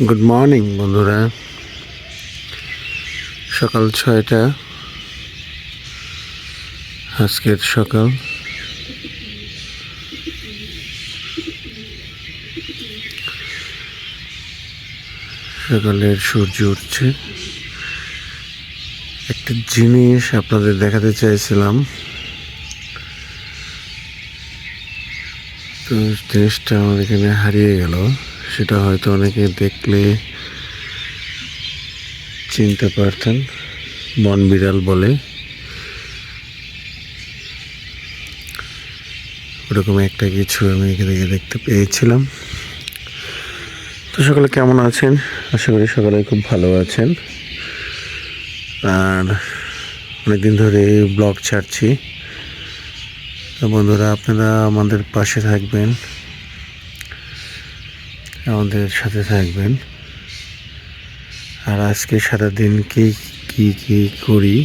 Good morning বন্ধুরা। সকাল ছয়টা। আজকের সকাল। সকালের সূর্য উঠছে। একটা জিনিস আপনাদের দেখাতে চাইছিলাম। তো জিনিসটা আমার এখানে হারিয়ে গেল। সেটা হয়তো অনেকে দেখলে চিনতে পারতেন বন বিড়াল বলে। ওরকম একটা কিছু আমি এখান থেকে দেখতে পেয়েছিলাম। তো সকলে কেমন আছেন? আশা করি সকলে খুব ভালো আছেন। আর অনেকদিন ধরে ব্লগ ছাড়ছি। বন্ধুরা, আপনারা আমাদের পাশে থাকবেন। আমাদের সাথে থাকবেন। আর আজকে সারাদিন কি কি কি করি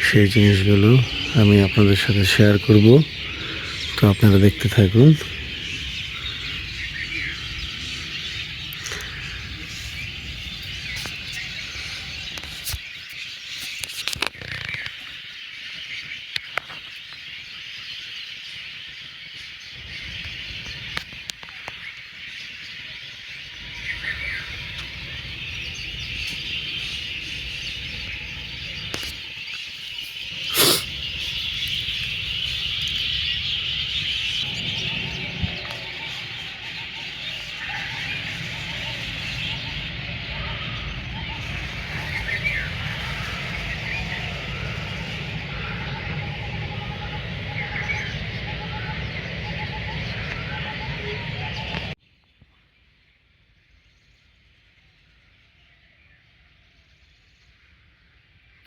সেই জিনিসগুলো আমি আপনাদের সাথে শেয়ার করব। তো আপনারা দেখতে থাকুন।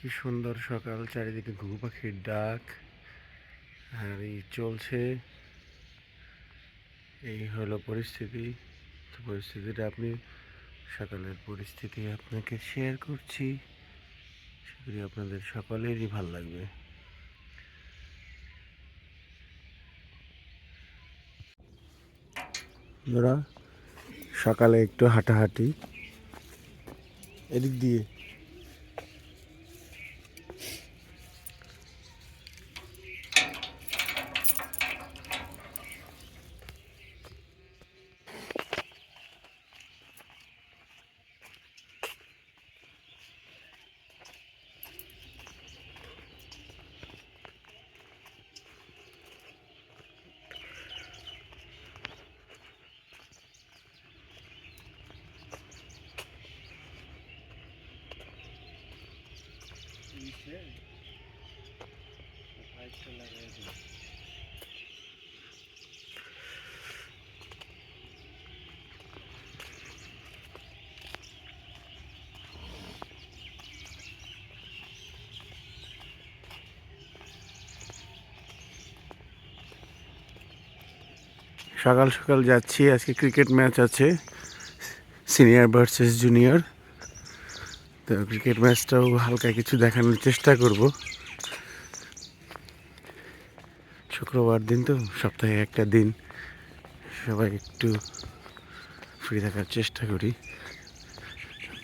কি সুন্দর সকাল, চারিদিকে ঘুঘু পাখির ডাক। আর এই চলছে। এই হলো পরিস্থিতি। তো পরিস্থিতিটা আপনি, সকালের পরিস্থিতি আপনাকে শেয়ার করছি। সেগুলি আপনাদের সকলেরই ভালো লাগবে। সকালে একটু হাঁটাহাঁটি। এদিক দিয়ে সকাল সকাল যাচ্ছি আজকে ক্রিকেট ম্যাচ আছে সিনিয়র ভার্সেস জুনিয়র তো ক্রিকেট ম্যাচটাও হালকা কিছু দেখানোর চেষ্টা করব। শুক্রবার দিন তো সপ্তাহে একটা দিন। সবাই একটু ফ্রি থাকার চেষ্টা করি।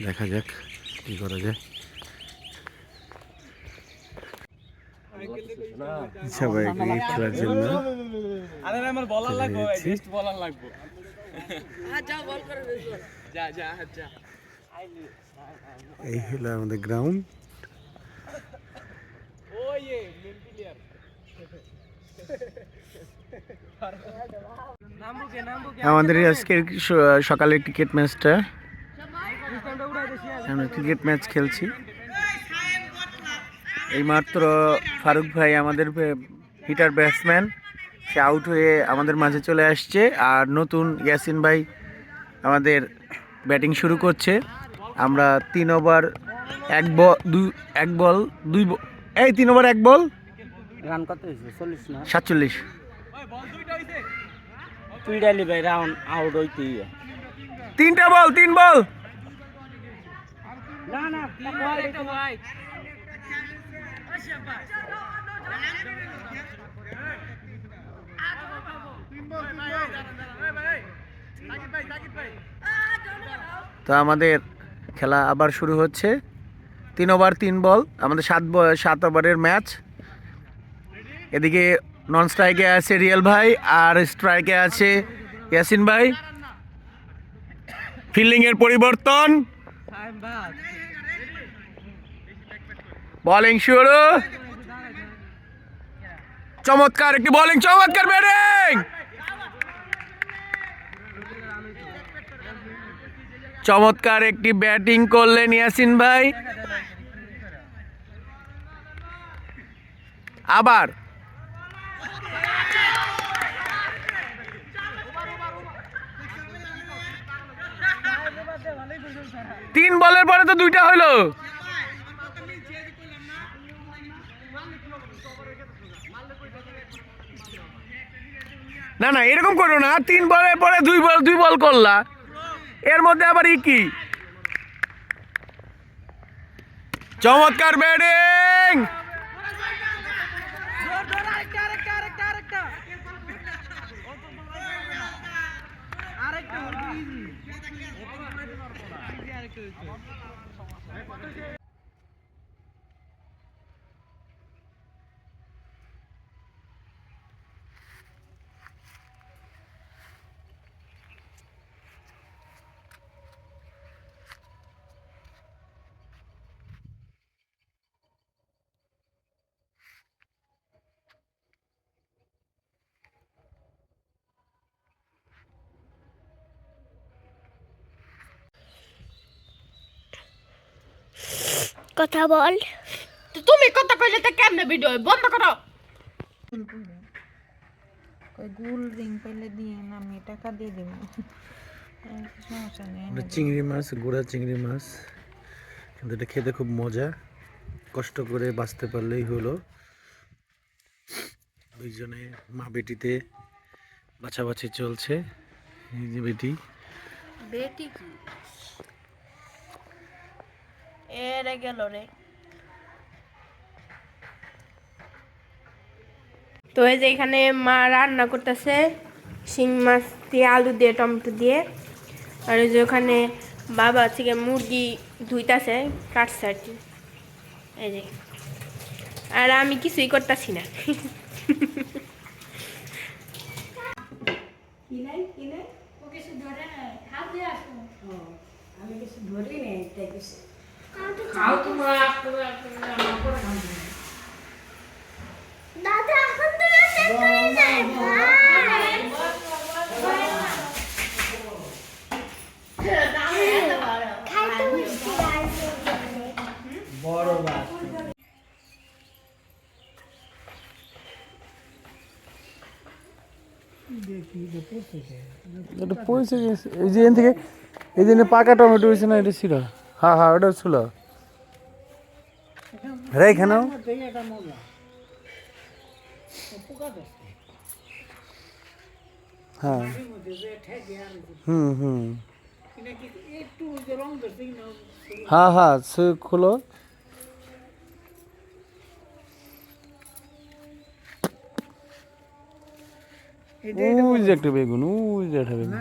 দেখা যাক কী করা যায়। সবাইকে খেলার জন্য আরে আমার বলার লাগবে এই হলো আমাদের গ্রাউন্ড আমাদের এই আজকের সকালের ক্রিকেট ম্যাচটা আমরা ক্রিকেট ম্যাচ খেলছি। এইমাত্র ফারুক ভাই আমাদের হিটার ব্যাটসম্যান সে আউট হয়ে আমাদের মাঝে চলে আসছে। আর নতুন ইয়াসিন ভাই আমাদের ব্যাটিং শুরু করছে। আমরা তিন ওভার এক বল দুই এক বল দুই এই তিন ওভার এক বল? রান কত হয়েছে? চল্লিশ না? সাতচল্লিশ। তুই ডালি ভাই রাউন্ড আউট হইতেই তিনটা বল তিন বল। না না। তো আমাদের খেলা আবার শুরু হচ্ছে। তিন ওভার, তিন বল, আমাদের সাত সাত ওভারের ম্যাচ। এদিকে নন স্ট্রাইকে আছে রিয়েল ভাই, আর স্ট্রাইকে আছে ইয়াসিন ভাই। ফিল্ডিংয়ের পরিবর্তন। বোলিং শুরু। চমৎকার একটি বলিং চমৎকার ব্যাটিং চমৎকার একটি ব্যাটিং করলেন ইয়াসিন ভাই। আবার। তিন বলের পরে তো দুইটা হলো না না, এরকম করো না, তিন বলের পরে দুই বল দুই বল করলা। এর মধ্যে আবার ই কি? চমৎকার ব্যাটিং! কথা বল। তুমি কথা কইলে তো কেমনে ভিডিও বন্ধ করো। ওই গুল রিং পেলে দিয়ে না আমি টাকা দিয়ে দেবো। সমস্যা নেই চিংড়ি মাছ গোড়া চিংড়ি মাছ। কিন্তু এটা খেতে খুব মজা। কষ্ট করে বাঁচতে পারলেই হলো। দুইজনে মা বেটিতে বাছাবাছি চলছে। এই যে বেটি। বেটি কি? এরে গেল রে। তো এই যে এখানে মা রান্না করতেছে শিং মাছ দিয়ে আলু দিয়ে টমেটো দিয়ে। আর এই যে ওখানে বাবা থেকে মুরগি ধুইতাছে কাটছে আর কি। এই যে। আর আমি কিছুই করতেছি না। দাদা এখন তো খাইতে বসছি এটা পয়সা গেছে এই যে এখান থেকে এই যে পাকা টমেটো হয়েছে না এটা ছিল হ্যাঁ হ্যাঁ ওটা ছিল। রে এখানেও? হ্যাঁ। হুম হুম। হ্যাঁ হ্যাঁ সে খোলো। যে একটা বেগুন ওই যে একটা বেগুন।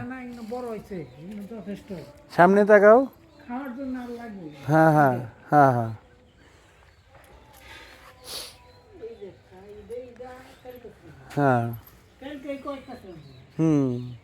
সামনে তাকাও। হ্যাঁ হ্যাঁ হ্যাঁ হ্যাঁ হ্যাঁ হুম